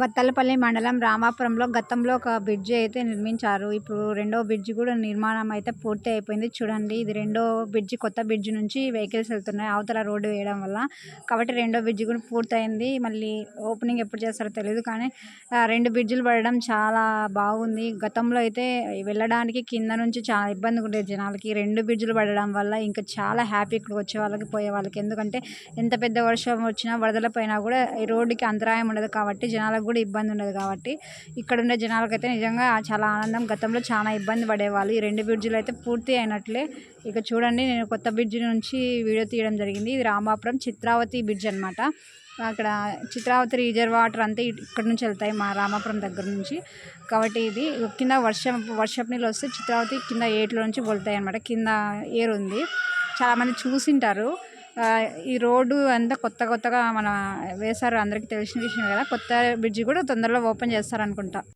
బత్తలపల్లి మండలం రామాపురంలో గతంలో ఒక బ్రిడ్జి అయితే నిర్మించారు. ఇప్పుడు రెండో బ్రిడ్జి కూడా నిర్మాణం అయితే పూర్తి అయిపోయింది. చూడండి ఇది రెండో బ్రిడ్జి కొత్త బ్రిడ్జి నుంచి వెహికల్స్ వెళ్తున్నాయి. అవతల రోడ్డు వేయడం వల్ల. కాబట్టి రెండో బ్రిడ్జి కూడా పూర్తయింది. మళ్ళీ ఓపెనింగ్ ఎప్పుడు చేస్తారో తెలియదు కానీ రెండు బ్రిడ్జిలు పడడం చాలా బాగుంది. గతంలో అయితే వెళ్ళడానికి కింద నుంచి చాలా ఇబ్బందిగా ఉండేది జనాలకి. రెండు బ్రిడ్జిలు పడడం వల్ల ఇంకా చాలా హ్యాపీ ఇక్కడికి వచ్చే వాళ్ళకి పోయే వాళ్ళకి. ఎందుకంటే ఎంత పెద్ద వర్షం వచ్చినా వరదల పైన కూడా ఈ రోడ్డుకి అంతరాయం ఉండదు కాబట్టి జనాలకు కూడా ఇబ్బంది ఉండదు కాబట్టి ఇక్కడ ఉండే జనాలకైతే నిజంగా చాలా ఆనందం. గతంలో చాలా ఇబ్బంది పడేవాళ్ళు. ఈ రెండు బ్రిడ్జిలు అయితే పూర్తి అయినట్లే. ఇక చూడండి నేను కొత్త బ్రిడ్జి నుంచి వీడియో తీయడం జరిగింది. ఇది రామాపురం చిత్రావతి బ్రిడ్జ్ అనమాట అక్కడ చిత్రావతి రిజర్వ్ వాటర్ అంతా ఇక్కడ నుంచి వెళ్తాయి మా రామాపురం దగ్గర నుంచి. కాబట్టి ఇది కింద వర్షం వర్షపు నీళ్ళు వస్తే చిత్రావతి కింద ఏట్లో నుంచి వెళ్తాయి అనమాట కింద ఏరు ఉంది. చాలామంది చూసింటారు. ఈ రోడ్డు అంతా కొత్త కొత్తగా మన వేశారు అందరికీ తెలిసిన విషయం కదా. కొత్త బ్రిడ్జి కూడా తొందరలో ఓపెన్ చేస్తారు అనుకుంటా